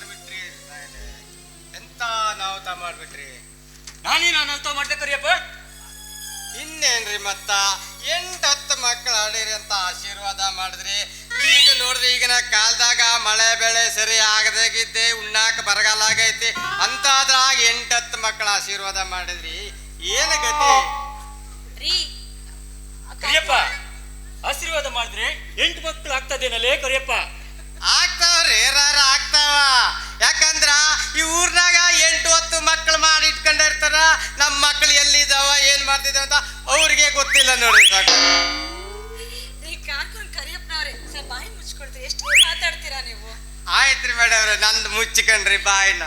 ಮಾಡ್ಬಿಟ್ರಿ. ಎಂತ ಮಾಡ್ಬಿಟ್ರಿ? ನಾನು ಅನಾಹುತ ಮಾಡ್ದೆ ಕರಿಯಪ್ಪ ಇನ್ನೇನ್ರಿ ಮತ್ತ? ಎಂಟ್ ಹತ್ತು ಮಕ್ಕಳು ಆಡಿರಿ ಅಂತ ಆಶೀರ್ವಾದ ಮಾಡಿದ್ರಿ. ಈಗ ನೋಡ್ರಿ ಈಗಿನ ಕಾಲದಾಗ ಮಳೆ ಬೆಳೆ ಸರಿ ಆಗದಾಗಿದ್ದೆ ಉಣ್ಣಾಕ ಬರಗಾಲ ಆಗೈತಿ. ಅಂತಾದ್ರಾಗ ಎಂಟ್ ಹತ್ತು ಮಕ್ಕಳ ಆಶೀರ್ವಾದ ಮಾಡಿದ್ರಿ. ಏನ ಗತಿ? ರೀ ಕರಿಯಪ್ಪ ಆಶೀರ್ವಾದ ಮಾಡಿದ್ರೆ ಎಂಟು ಮಕ್ಕಳು ಆಗ್ತದೇನಲ್ಲೇ ಕರಿಯಪ್ಪ? ಆಗ್ತಾವ್ರಿ ರಾರ ಆಗ್ತಾವ? ಗೊತ್ತಿಲ್ಲ ನೋಡ್ರಿ ಸಾಕು. ರೀ ಕಾಣ್ಕೊಂಡು ಕರಿಯಪ್ಪನವ್ರೆ ಬಾಯಿ ಮುಚ್ಕೊಡ್ತೀರಿ ಎಷ್ಟು ಮಾತಾಡ್ತೀರಾ ನೀವು? ಆಯ್ತ್ರಿ ಮೇಡಮ್ ನಂದು ಮುಚ್ಚಿಕಣ್ರಿ ಬಾಯಿನ.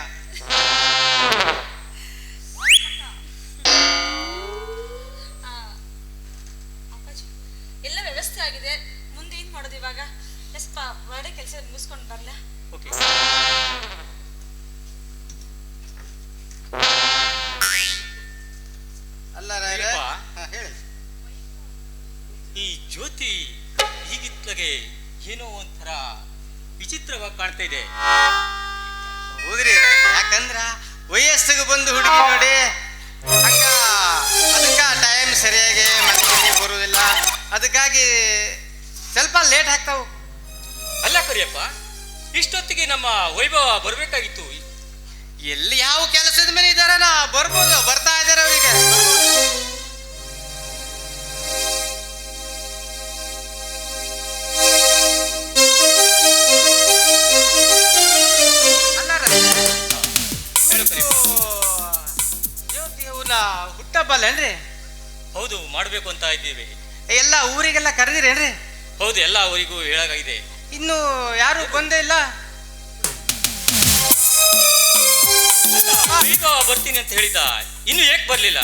ಜ್ಯೋತಿ ಈಗಿತ್ಲಗೆ ಏನೋ ಒಂಥರ ವಿಚಿತ್ರವಾಗಿ ಕಾಣ್ತಾ ಇದೆ. ಹೌದ್ರಿ ಯಾಕಂದ್ರ ವಯಸ್ಸಿಗೆ ಬಂದು ಹುಡುಗಿ ನೋಡಿ ಹಂಗ ಅದಕ್ಕ ಟೈಮ್ ಸರಿಯಾಗಿ ಮನೆಗೆ ಬರುವುದಿಲ್ಲ ಅದಕ್ಕಾಗಿ ಸ್ವಲ್ಪ ಲೇಟ್ ಆಗ್ತಾವು. ಅಲ್ಲ ಕರಿಯಪ್ಪ ಇಷ್ಟೊತ್ತಿಗೆ ನಮ್ಮ ವೈಭವ ಬರಬೇಕಾಗಿತ್ತು. ಎಲ್ಲಿ ಯಾವ ಕೆಲಸದ ಮೇಲೆ ಇದಾರನ ಬರ್ಬೋದು ಬರ್ತಾ ಇದಾರೆ ಅವರಿಗೆ. ಹುಟ್ಟಬ್ಬಲ್ಲೇನ್ರಿ ಹೌದು ಮಾಡಬೇಕು ಅಂತ ಇದ್ದೀವಿ. ಎಲ್ಲ ಊರಿಗೆಲ್ಲ ಕರೆದಿರೇನ್ರಿ ಹೌದು ಎಲ್ಲ ಊರಿಗೂ ಹೇಳಾಗಿದೆ ಇನ್ನು ಯಾರು ಬಂದೇ ಇಲ್ಲ? ಬರ್ತೀನಿ ಅಂತ ಹೇಳಿದ ಇನ್ನು ಏಕ್ ಬರ್ಲಿಲ್ಲ.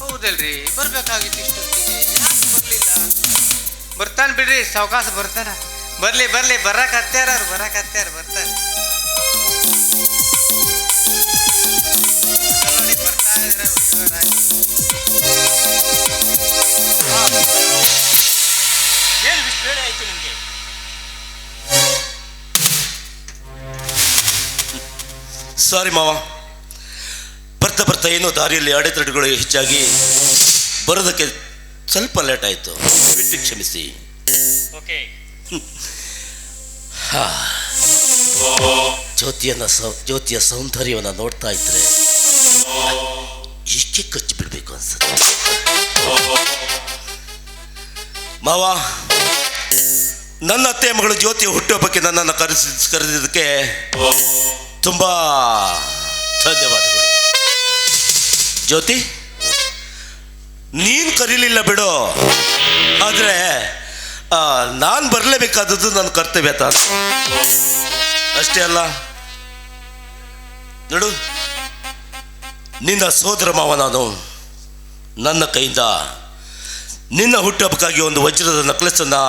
ಹೌದಲ್ರಿ ಬರ್ಬೇಕಾಗಿತ್ತು ಇಷ್ಟೊತ್ತಿಗೆ. ಯಾಕೆ ಬರ್ಲಿಲ್ಲ? ಬರ್ತಾನೆ ಬಿಡ್ರಿ ಸಾವಕಾಶ ಬರ್ತಾನ. ಬರ್ಲಿ ಬರ್ಲಿ ಬರಕ್ ಹತ್ಯಾರ ಅವ್ರು ಬರಕ್ ಹತ್ಯಾರ ಬರ್ತಾರ ಏನು ಇಷ್ಟು ಬೇಡ ಆಯ್ತು ನಿಮ್ಗೆ ಸಾರಿ ಮಾವ. ಬರ್ತಾ ಬರ್ತಾ ಏನೋ ದಾರಿಯಲ್ಲಿ ಅಡೆತಡೆಗಳು ಹೆಚ್ಚಾಗಿ ಬರೋದಕ್ಕೆ ಸ್ವಲ್ಪ ಲೇಟ್ ಆಯಿತು. ದಯವಿಟ್ಟು ಕ್ಷಮಿಸಿ. ಓಕೆ ಜ್ಯೋತಿಯನ್ನ ಸೌ ಜ್ಯೋತಿಯ ಸೌಂದರ್ಯವನ್ನು ನೋಡ್ತಾ ಇದ್ರೆ ಈಕೆ ಕಚ್ಚಿ ಬಿಡ್ಬೇಕು ಅನ್ಸುತ್ತೆ ಮಾವ ನನ್ನ ಅತ್ತೆ ಮಗಳು ಜ್ಯೋತಿ ಹುಟ್ಟುಹಬ್ಬಕ್ಕೆ ನನ್ನನ್ನು ಕರೆಸಿ ಕರೆದಿದ್ದಕ್ಕೆ ತುಂಬಾ ಧನ್ಯವಾದಗಳು ಜ್ಯೋತಿ ನೀನು ಕರೀಲಿಲ್ಲ ಬಿಡು ಆದರೆ ನಾನು ಬರಲೇಬೇಕಾದದ್ದು ನನ್ನ ಕರ್ತವ್ಯ ತಾನು ಅಷ್ಟೇ ಅಲ್ಲ ನೋಡು ನಿನ್ನ ಸೋದರ ಮಾವ ನಾನು ನನ್ನ ಕೈಯಿಂದ ನಿನ್ನ ಹುಟ್ಟುಹಬ್ಬಕ್ಕಾಗಿ ಒಂದು ವಜ್ರದ ನಕ್ಲೆಸನ್ನು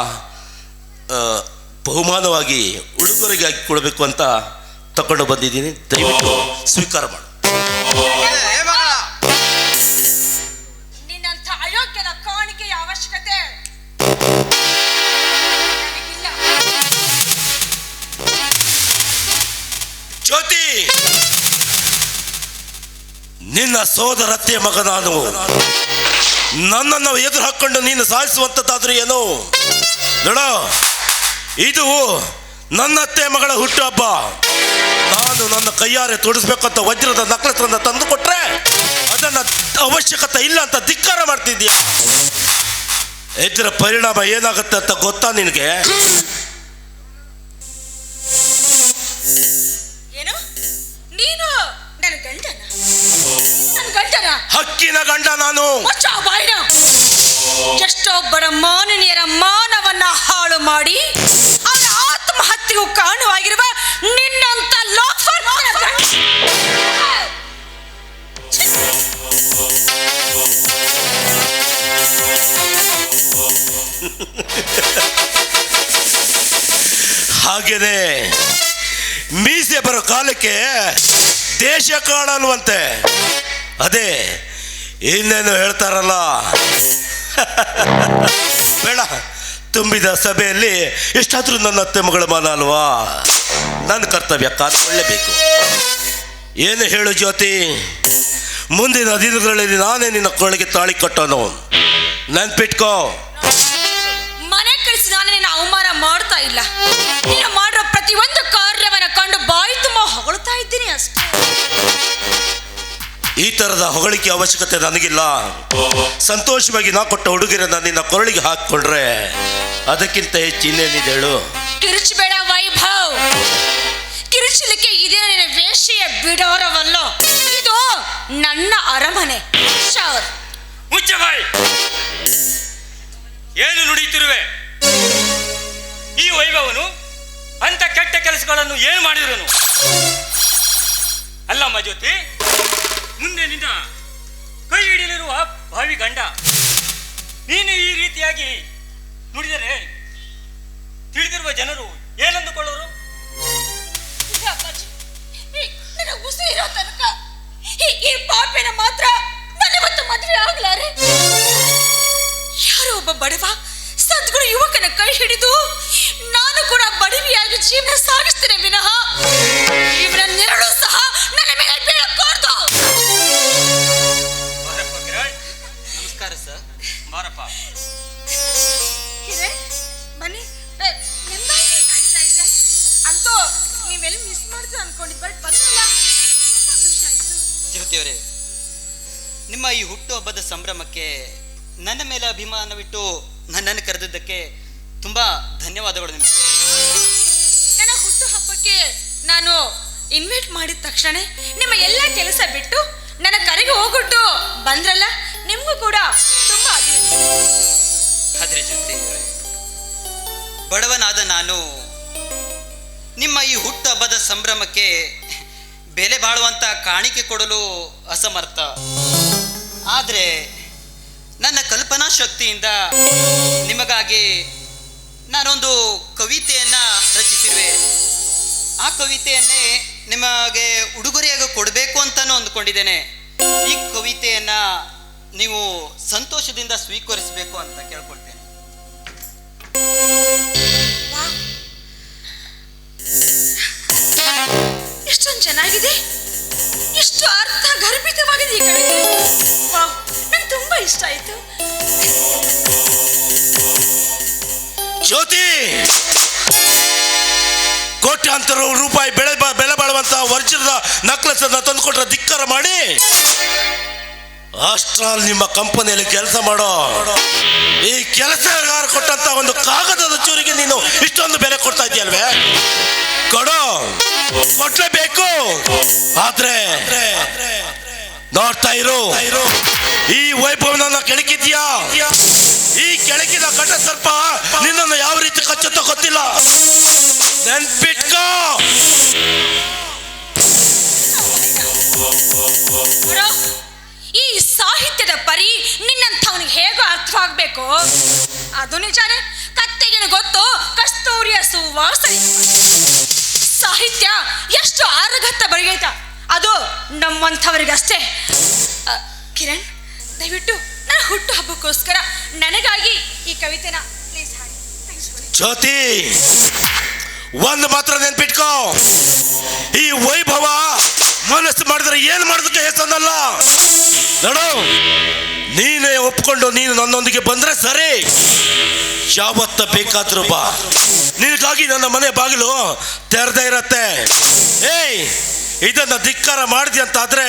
ಬಹುಮಾನವಾಗಿ ಉಡುಗೊರೆಗಾಗಿ ಕೊಡಬೇಕು ಅಂತ ತಗೊಂಡು ಬಂದಿದ್ದೀನಿ. ದಯವಿಟ್ಟು ಸ್ವೀಕಾರ ಮಾಡು. ನಿನ್ನಂಥ ಕಾಣಿಕೆಯ ಅವಶ್ಯಕತೆ ಜ್ಯೋತಿ! ನಿನ್ನ ಸೋದರತ್ತೆ ಮಗ ನಾನು ನನ್ನನ್ನು ಎದುರು ಹಾಕೊಂಡು ನೀನು ಸಾಧಿಸುವಂಥದ್ದಾದ್ರೂ ಏನು? ನೋಡ, ಇದು ನನ್ನತ್ತೆ ಮಗಳ ಹುಟ್ಟುಹಬ್ಬ ನಾನು ನನ್ನ ಕೈಯಾರೆ ತೊಡಿಸ್ಬೇಕಂತ ವಜ್ರದ ನಕ್ಲೆಸನ್ನು ತಂದು ಕೊಟ್ರೆ ಅದನ್ನ ಅವಶ್ಯಕತೆ ಇಲ್ಲ ಅಂತ ಧಿಕ್ಕಾರ ಮಾಡ್ತಿದ್ಯಾ ಇದರ ಪರಿಣಾಮ ಏನಾಗುತ್ತೆ ಅಂತ ಗೊತ್ತಾ ನಿನಗೆ? ಗಂಡನ ಹಕ್ಕಿನ ಗಂಡ ನಾನು. ಎಷ್ಟೊಬ್ಬರ ಬಾಯಿನ. ಮಾನನೀಯರ ಮಾನವನ್ನ ಹಾಳು ಮಾಡಿ ಅವರ ಆತ್ಮಹತ್ಯೆಗೂ ಕಾರಣವಾಗಿರುವ ನಿನ್ನಂತ ಲೋಫರ್! ಹಾಗೇನೆ ಮೀಸೆ ಬರೋ ಕಾಲಕ್ಕೆ ದೇಶ ಕಾಣಲ್ವಂತೆ. ಅದೇ, ಇನ್ನೇನು ಹೇಳ್ತಾರಲ್ಲ? ಬೇಡ, ತುಂಬಿದ ಸಭೆಯಲ್ಲಿ ಎಷ್ಟಾದರೂ ನನ್ನ ಅತ್ತೆ ಮಗಳ ಮನ ಅಲ್ವಾ? ನನ್ನ ಕರ್ತವ್ಯ ಕಾತ್ಕೊಳ್ಳೇಬೇಕು ಏನು ಹೇಳು ಜ್ಯೋತಿ? ಮುಂದಿನ ದಿನಗಳಲ್ಲಿ ನಾನೇ ನಿನ್ನ ಕೊಳಗೆ ತಾಳಿ ಕಟ್ಟೋನು. ನೆನ್ಪಿಟ್ಕೋ. ಮನೆ ಕಳಿಸಿ ನಾನು ನಿನ್ನ ಅವಮಾನ ಮಾಡ್ತಾ ಇಲ್ಲ. ನೀನು ಮಾಡಿರೋ ಪ್ರತಿಯೊಂದು ಕಾರ್ಯವನ್ನು ಕಂಡು ಬಾಯಿ ತುಂಬ ಹೊಗಳ್ತಾ ಇದ್ದೀನಿ ಅಷ್ಟೇ. ಈ ತರದ ಹೊಗಳಿಕೆ ಅವಶ್ಯಕತೆ ನನಗಿಲ್ಲ. ಸಂತೋಷವಾಗಿ ನಾ ಕೊಟ್ಟ ಹುಡುಗಿರನ್ನ ನಿನ್ನ ಕೊರಳಿಗೆ ಹಾಕ್ಕೊಂಡ್ರೆ ಅದಕ್ಕಿಂತ ಹೆಚ್ಚು ಇನ್ನೇನಿದೆ ಹೇಳು? ಕಿರುಚಬೇಡ ವೈಭವ್. ಕಿರುಚಲಿಕ್ಕೆ ಇದೇ ನಿನ್ನ ವೇಷೆಯ ಬಿಡೋರವಲ್ಲ? ಇದು ನನ್ನ ಅರಮನೆ. ಶೌರ್. ಮುಚ್ಚ ಬಾಯಿ. ಏನು ನುಡಿಯುತ್ತಿರುವೆ? ಈ ವೈಭವನು ಅಂತ ಕೆಟ್ಟ ಕೆಲಸಗಳನ್ನು ಏನು ಮಾಡಿದ್ರು ಅಲ್ಲಮ್ಮ ಜ್ಯೋತಿ ಮುಂದೆ ನಿನ್ನ ಕೈ ಹಿಡಿಯಲಿರುವ ಭಾವಿ ಗಂಡ. ನೀನು ಈ ರೀತಿಯಾಗಿ ನುಡಿದರೆ ತಿಳಿದಿರುವ ಜನರು ಏನಂದುಕೊಳ್ಳೋರು? ನನ್ನ ತನಕ ಈ- ಪಾಪಿನ ಮಾತ್ರ ನನಗೊತ್ತು ಮದುವೆ ಆಗ್ಲಾರೆ. ಯಾರೋ ಒಬ್ಬ ಬಡವ ಸದ್ಗುರು ಯುವಕನ ಕೈ ಹಿಡಿದು ನಾನು ಕೂಡ ಬಡವಿಯಾಗಿ ಜೀವನ ಸಾಗಿಸ್ತೇನೆ ವಿನಃ. ಇವನ ನೆರಳು ನೀವೆಲ್ಲಿ ಮಿಸ್ ಮಾಡ್ತೀರ ಅನ್ಕೊಂಡಿದ್ ಬಟ್ ಬಂದಲ್ಲ ತುಂಬಾ ಖುಷಿ ಆಯ್ತು. ನಿಮ್ಮ ಈ ಹುಟ್ಟುಹಬ್ಬದ ಸಂಭ್ರಮಕ್ಕೆ ನನ್ನ ಮೇಲೆ ಅಭಿಮಾನವಿಟ್ಟು ನನ್ನನ್ನು ಕರೆದಿದ್ದಕ್ಕೆ ತುಂಬಾ ಧನ್ಯವಾದಗಳು ನಿಮಗೆ. ನನ್ನ ಹುಟ್ಟುಹಬ್ಬಕ್ಕೆ ನಾನು ಇನ್ವೈಟ್ ಮಾಡಿದ ತಕ್ಷಣ ನಿಮ್ಮ ಎಲ್ಲ ಕೆಲಸ ಬಿಟ್ಟು ನನ್ನ ಕರೆಗೆ ಹೋಗ್ಬಿಟ್ಟು ಬಂದ್ರಲ್ಲ ನಿಮಗೂ ಕೂಡ ತುಂಬಾ ಅಭಿನಂದನೆ. ಜ್ಯೋತಿ ಜ್ಯೋತಿಯವರೇ ಬಡವನಾದ ನಾನು ನಿಮ್ಮ ಈ ಹುಟ್ಟುಹಬ್ಬದ ಸಂಭ್ರಮಕ್ಕೆ ಬೆಲೆ ಬಾಳುವಂಥ ಕಾಣಿಕೆ ಕೊಡಲು ಅಸಮರ್ಥ. ಆದರೆ ನನ್ನ ಕಲ್ಪನಾ ಶಕ್ತಿಯಿಂದ ನಿಮಗಾಗಿ ನಾನೊಂದು ಕವಿತೆಯನ್ನು ರಚಿಸಿರುವೆ. ಆ ಕವಿತೆಯನ್ನೇ ನಿಮಗೆ ಉಡುಗೊರೆಯಾಗಿ ಕೊಡಬೇಕು ಅಂತಲೂ ಅಂದ್ಕೊಂಡಿದ್ದೇನೆ. ಈ ಕವಿತೆಯನ್ನು ನೀವು ಸಂತೋಷದಿಂದ ಸ್ವೀಕರಿಸಬೇಕು ಅಂತ ಕೇಳ್ಕೊಳ್ತೇನೆ. ಎಷ್ಟೊಂದು ಚೆನ್ನಾಗಿದೆ. ಎಷ್ಟು ಅರ್ಥ ಗರ್ಭಿತವಾಗಿದೆ ಈ ತುಂಬಾ ಇಷ್ಟ ಆಯ್ತು. ಜ್ಯೋತಿ! ಕೋಟ್ಯಾಂತರ ರೂಪಾಯಿ ಬೆಳೆ ಬೆಲೆ ಬಾಳುವಂತ ವಜ್ರದ ನಕ್ಲಸ್ ಅನ್ನ ತಂದುಕೊಟ್ರ ಧಿಕ್ಕಾರ ಮಾಡಿ. ಅಷ್ಟ್ರಲ್ಲಿ ನಿಮ್ಮ ಕಂಪನಿಯಲ್ಲಿ ಕೆಲಸ ಮಾಡೋ ಈ ಕೆಲಸಗಾರ ಕೊಟ್ಟಂತ ಒಂದು ಕಾಗದದ ಚೂರಿಗೆ ನೀನು ಇಷ್ಟೊಂದು ಬೆಲೆ ಕೊಡ್ತಾ ಇದೆಯಲ್ವೇ ಕೊಡೋ. ಕೊಡ್ಲೇಬೇಕು ಆದ್ರೆ ನೋಡ್ತಾ ಇರು. ಈ ವೈಭವನ ಕೆಳಕಿದ್ಯಾ ಈ ಕೆಳಕಿದ ಕಟ್ಟ ಸರ್ಪ ನಿನ್ನನ್ನು ಯಾವ ರೀತಿ ಕಚ್ಚುತ್ತೋ ಗೊತ್ತಿಲ್ಲ. ನೆನ್ಪಿಟ್ಕೋ. ಅರ್ಥವಾಗಬೇಕು ಅದು ನಿಜಾನೇ? ಕತ್ತೆಗಿನ ಗೊತ್ತು, ಕಸ್ತೂರಿಯ ಸುವಾಸನೆ. ಸಾಹಿತ್ಯ ಎಷ್ಟು ಆರಗತ್ತ ಬರೆಯೈತ ಅದು ನಮ್ಮಂಥವ್ರಿಗಷ್ಟೇ ಕಿರಣ್, ದಯವಿಟ್ಟು ನನ್ನ ಹುಟ್ಟು ಹಬ್ಬಕ್ಕೋಸ್ಕರ ನನಗಾಗಿ ಈ ಕವಿತೆನ ಪ್ಲೀಸ್ ಹಾಡಿ. ಜ್ಯೋತಿ, ಒಂದು ಮಾತ್ರ ನೆನ್ಪಿಟ್ಕೋ. ಈ ವೈಭವ ಮನಸ್ಸು ಮಾಡಿದ್ರೆ ಏನ್ ಮಾಡೋದಕ್ಕೆ ಹೆಸರಲ್ಲ? ನೋಡು. ನೀನೇ ಒಪ್ಕೊಂಡು ನೀನು ನನ್ನೊಂದಿಗೆ ಬಂದ್ರೆ ಸರಿ. ಯಾವತ್ತ ಬೇಕಾದ್ರೂ ಬಾ. ನಿನಗಾಗಿ ನನ್ನ ಮನೆ ಬಾಗಿಲು ತೆರೆದೇ ಇರತ್ತೆ. ಏಯ್, ಇದನ್ನ ಧಿಕ್ಕಾರ ಮಾಡಿದೆ ಅಂತ ಆದ್ರೆ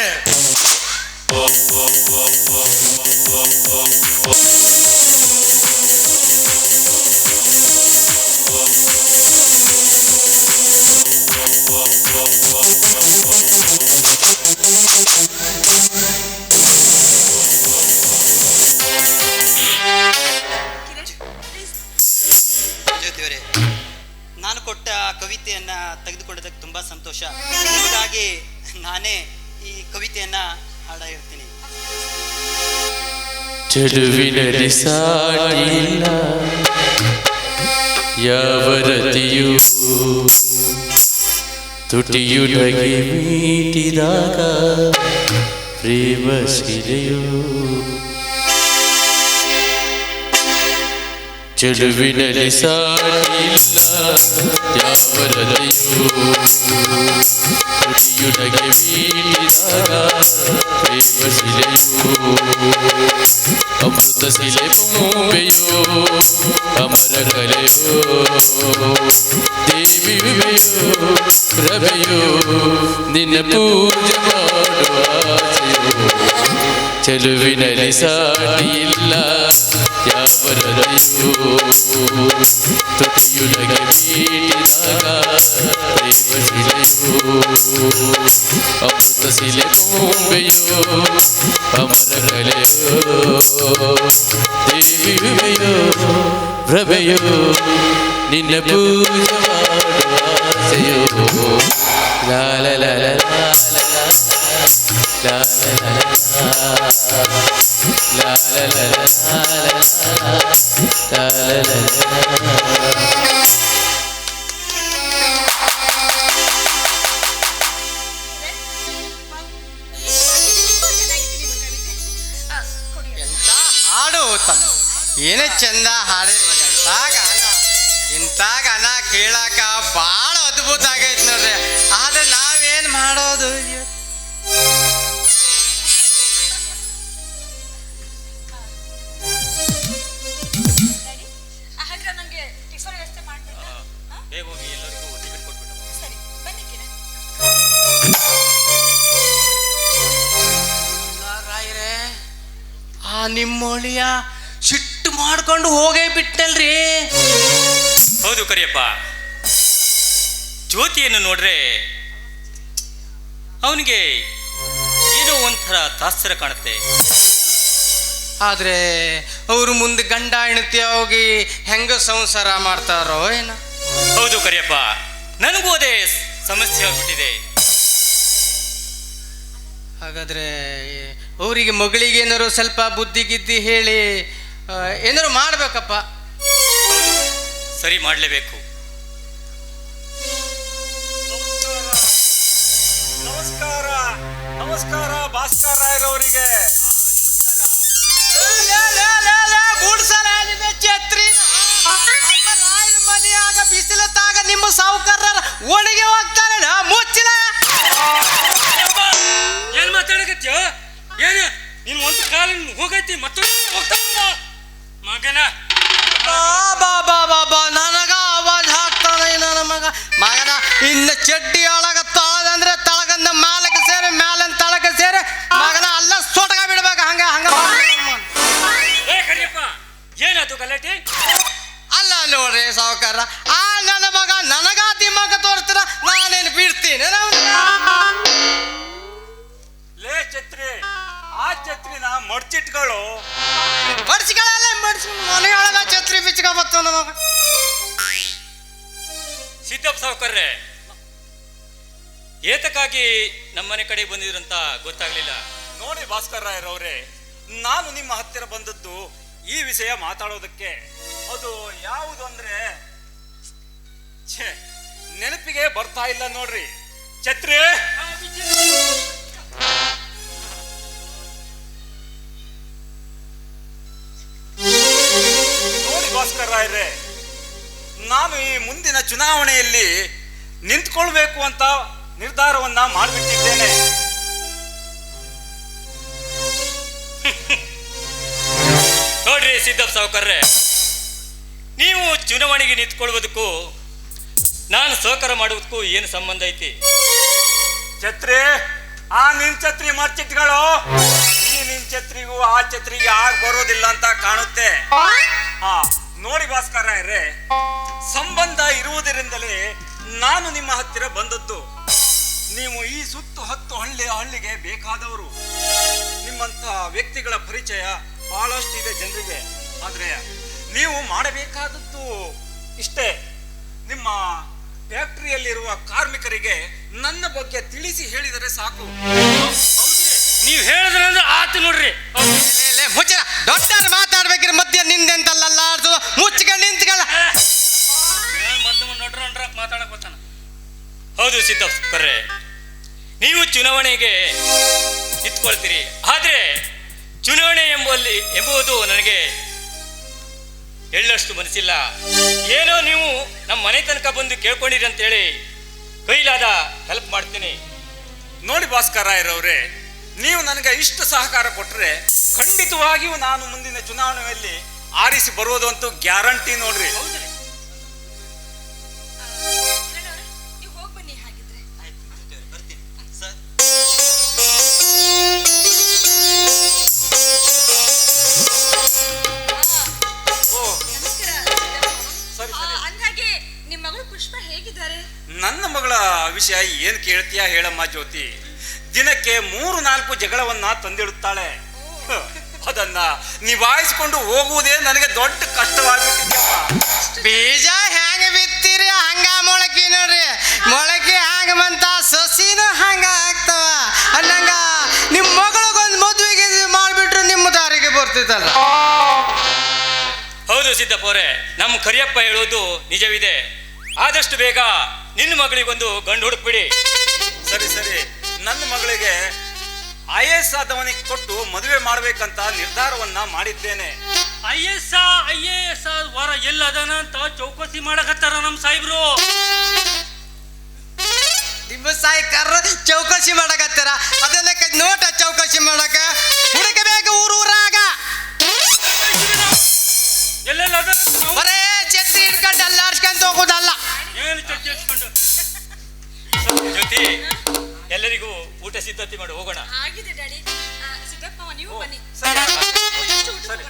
ನಾನೇ ಈ ಕವಿತೆಯನ್ನ ಹಾಡ ಇರ್ತೀನಿ ಚೆಲುವಿನಲ್ಲಿ ಸಾಟಿಲ್ಲ ಯಾವ ರತಿಯು ತುಟಿಯುಡಗೆ ಮೀಟಿದಾಗ ಪ್ರೇಮ ಶಿಲೆಯು. ಚೆಲುವಿನಲ್ಲಿ ಸಾಟಿಲ್ಲ ಯಾವ ರತಿಯು ಮೀಟಿದಾಗ ಪ್ರೇಮ ಶಿಲೆಯು ಅಮೃತ ಶಿಲೆ ಬೊಂಬೆಯೋ ಅಮರ ಕಲೆಯೋ ದೇವಿವೆಯೋ ರವೆಯೋ ನಿನ್ನ ಪೂಜೆ ಮಾಡುವ ಚೆಲುವಿನಲ್ಲಿ ಸಾಟಿ ಇಲ್ಲ ಯಾವ ಹೃದಯೋ ತುಟಿಯುಲಗೆ ಮೀಟಿದಾಗ ಪ್ರೇಮ ಶಿಲೆಯೋ ಅಮೃತ ಶಿಲೆ ಬೊಂಬೆಯೋ ಅಮರ ಕಲೆಯೋ ದೇವಿವೆಯೋ ಪ್ರಭೆಯೋ ನಿನ್ನ ಪೂಜೆ ಮಾಡುವ ಆಸೆಯೋ ಲಾಲ ಲಾಲ ಲಾಲ ಲಾಲ ಚಂದ ಹಾಡಿ. ಎಂತ ಗಾನ ಇಂಥ ಗಾನ ಕೇಳಾಕ ಭಾಳ ಅದ್ಭುತ ಆಗೈತೆ ನೋಡ್ರಿ. ಆದ್ರೆ ನಾವೇನ್ ಮಾಡೋದು? ರಾಯ್ರೆ ಆ ನಿಮ್ಮೊಳಿಯ ಸಿಟ್ಟು ಮಾಡ್ಕೊಂಡು ಹೋಗೇ ಬಿಟ್ಟಲ್ರಿ. ಹೌದು ಕರಿಯಪ್ಪ. ಜ್ಯೋತಿಯನ್ನು ನೋಡ್ರೆ ಅವನಿಗೆ ಏನೋ ಒಂಥರ ತಾತ್ಸರ ಕಾಣುತ್ತೆ. ಆದ್ರೆ ಅವರು ಮುಂದೆ ಗಂಡ ಹೆಣತಿ ಹೋಗಿ ಹೆಂಗ ಸಂಸಾರ ಮಾಡ್ತಾರೋ ಏನ. ಹೌದು ಕರಿಯಪ್ಪ. ನನಗೂ ಅದೇ ಸಮಸ್ಯೆ ಆಗ್ಬಿಟ್ಟಿದೆ. ಹಾಗಾದ್ರೆ ಅವರಿಗೆ ಮಗಳಿಗೆ ಏನಾರು ಸ್ವಲ್ಪ ಬುದ್ಧಿ ಗಿದ್ದಿ ಹೇಳಿ ಆ, ಮಾಡಬೇಕಪ್ಪ. ಸರಿ ಮಾಡಲೇಬೇಕು. ನಮಸ್ಕಾರ. ನಮಸ್ಕಾರ. ಭಾಸ್ಕರ್ ರಾಯರವರಿಗೆ. ಮನೆಯಾಗ ಬಿಸಿಲತ್ತಾಗ ಮಡ್ಚಿಟ್ಗಳು ಬಡ್ಸ್ಕೊಳ್ಳಲ್ಲ ಬಡ್ಸ್ ಮನೆಯೊಳಗ ಛತ್ರಿ ಬಿಚ್ಕ ಬತ್ತು ನಮಗ. ಸಿದ್ದಪ್ಪ ಸಾವುಕರ್ರೆ ಏತಕ್ಕಾಗಿ ನಮ್ಮನೆ ಕಡೆ ಬಂದಿದ್ರಂತ ಗೊತ್ತಾಗ್ಲಿಲ್ಲ. ನೋಡಿ ಭಾಸ್ಕರ್ ರಾಯರವ್ರೆ ನಾನು ನಿಮ್ಮ ಹತ್ತಿರ ಬಂದದ್ದು ಈ ವಿಷಯ ಮಾತಾಡೋದಕ್ಕೆ. ಅದು ಯಾವುದು ಅಂದ್ರೆ ಛೇ ನೆನಪಿಗೆ ಬರ್ತಾ ಇಲ್ಲ ನೋಡ್ರಿ. ಛತ್ರಿ! ರಾಯರೇ ನಾನು ಈ ಮುಂದಿನ ಚುನಾವಣೆಯಲ್ಲಿ ನಿಂತ್ಕೊಳ್ಬೇಕು ಅಂತ ನಿರ್ಧಾರವನ್ನ ಮಾಡಿಬಿಟ್ಟಿದ್ದೇನೆ. ನೋಡ್ರಿ ಸಿದ್ದಪ್ಪ ಸಾವುಕರ್ರೆ ನೀವು ಚುನಾವಣೆಗೆ ನಿಂತ್ಕೊಳ್ಳುವುದಕ್ಕೂ ನಾನು ಸಹಕಾರ ಮಾಡುವುದಕ್ಕೂ ಏನು ಸಂಬಂಧ ಐತಿ? ಛತ್ರಿ ಆ ನಿನ್ ಛತ್ರಿ ಮರ್ಚಿಟ್ಗಳು ಈ ನಿನ್ ಛತ್ರಿಗೂ ಆ ಛತ್ರಿಗೆ ಆಗ ಬರೋದಿಲ್ಲ ಅಂತ ಕಾಣುತ್ತೆ. ಹಾ ನೋಡಿ ಭಾಸ್ಕರ ರೇ ಸಂಬಂಧ ಇರುವುದರಿಂದಲೇ ನಾನು ನಿಮ್ಮ ಹತ್ತಿರ ಬಂದದ್ದು. ನೀವು ಈ ಸುತ್ತು ಹತ್ತು ಹಳ್ಳಿ ಹಳ್ಳಿಗೆ ಬೇಕಾದವರು. ನಿಮ್ಮಂತ ವ್ಯಕ್ತಿಗಳ ಪರಿಚಯ ಬಹಳಷ್ಟು ಇದೆ ಜನರಿಗೆ. ಆದ್ರೆ ನೀವು ಮಾಡಬೇಕಾದದ್ದು ಇಷ್ಟೇ. ನಿಮ್ಮ ಫ್ಯಾಕ್ಟರಿಯಲ್ಲಿರುವ ಕಾರ್ಮಿಕರಿಗೆ ನನ್ನ ಬಗ್ಗೆ ತಿಳಿಸಿ ಹೇಳಿದರೆ ಸಾಕು. ನೀವು ಹೇಳಿದ್ರೆ ಆತು ನೋಡ್ರಿ. ದೊಡ್ಡ ಮಾತಾಡ್ಬೇಕ್ರಿ ಮಧ್ಯ ನಿಂದೆಂತಲ್ಲ ಹೌದು ಸಿದ್ದಪ್ಪರೇ ನೀವು ಚುನಾವಣೆಗೆ ನಿಂತ್ಕೊಳ್ತೀರಿ. ಆದರೆ ಚುನಾವಣೆ ಎಂಬಲ್ಲಿ ಎಂಬುದು ನನಗೆ ಎಳ್ಳಷ್ಟು ಮನಸ್ಸಿಲ್ಲ. ಏನೋ ನೀವು ನಮ್ಮ ಮನೆ ತನಕ ಬಂದು ಕೇಳ್ಕೊಂಡಿರಿ ಅಂತೇಳಿ ಕೈಲಾದ ಹೆಲ್ಪ್ ಮಾಡ್ತೀನಿ. ನೋಡಿ ಭಾಸ್ಕರ ರಾಯರವ್ರೆ ನೀವು ನನಗೆ ಇಷ್ಟು ಸಹಕಾರ ಕೊಟ್ಟರೆ ಖಂಡಿತವಾಗಿಯೂ ನಾನು ಮುಂದಿನ ಚುನಾವಣೆಯಲ್ಲಿ ಆರಿಸಿ ಬರುವುದಂತೂ ಗ್ಯಾರಂಟಿ ನೋಡ್ರಿ. ಹೇಗಿದ್ದಾರೆ ನನ್ನ ಮಗಳ ವಿಷಯ ಏನ್ ಕೇಳ್ತೀಯಾ ಹೇಳಮ್ಮ ಜ್ಯೋತಿ. ದಿನಕ್ಕೆ ಮೂರು ನಾಲ್ಕು ಜಗಳವನ್ನ ತಂದಿಡುತ್ತಾಳೆ. ಅದನ್ನ ನಿಭಾಯಿಸಿಕೊಂಡು ಹೋಗುವುದೇ ನನಗೆ ದೊಡ್ಡ ಕಷ್ಟವಾಗಿಬಿಟ್ಟಿದ್ಯಪ್ಪ ಬೀಜ ಹ್ಯಾಂಗ ಬಿತ್ತೀರಿ ಹಂಗ ಮೊಳಕೆ ನೋಡ್ರಿ. ಮೊಳಕೆ ಹ್ಯಾಂಗ ಬಂತ ಸಸಿನೂ ಹಂಗ ಆಗ್ತಾವ. ಅನ್ನಂಗ ನಿಮ್ಮ ಮಗಳಿಗೊಂದು ಮದುವೆಗೆ ಮಾಡಿಬಿಟ್ರೆ ನಿಮ್ಮ ದಾರಿಗೆ ಬರ್ತಿತ್ತಲ್ಲ ಹೌದು ಸಿದ್ದಪ್ಪವ್ರೆ ನಮ್ಮ ಕರಿಯಪ್ಪ ಹೇಳೋದು ನಿಜವಿದೆ. ಆದಷ್ಟು ಬೇಗ ನಿನ್ನ ಮಗಳಿಗೊಂದು ಗಂಡು ಹುಡುಕ್ಬಿಡಿ. ಸರಿ ಸರಿ. ನನ್ನ ಮಗಳಿಗೆ ಐ ಎಸ್ ಆದವನಿಗೆ ಕೊಟ್ಟು ಮದುವೆ ಮಾಡ್ಬೇಕಂತ ನಿರ್ಧಾರವನ್ನ ಮಾಡಿದ್ದೇನೆ. I S I A S ವಾರ ಎಲ್ಲದನ ಅಂತ ಚೌಕಸಿ ಮಾಡಕತ್ತಾರ ನಮ್ಮ ಸಾಹೇಬ್ರು? ನಿಮ್ಮ ಸಾಯ್ಕಾರ ಚೌಕಸಿ ಮಾಡಕತ್ತಾರ? ಅದನ್ನ ಕ- ನೋಟ ಚೌಕಸಿ ಮಾಡಕ? ಹೋಗೋದಲ್ಲ ಏನು ಚರ್ಚೆ ಜ್ಯೋತಿ ಎಲ್ಲರಿಗೂ ಊಟ ಸಿದ್ಧತೆ ಮಾಡಿ ಹೋಗೋಣ. ಆಗಿದೆ ಡ್ಯಾಡಿ. ಆ, ಸಿದ್ದಪ್ಪ ನೀವು ಬನ್ನಿ. ಸರಿ.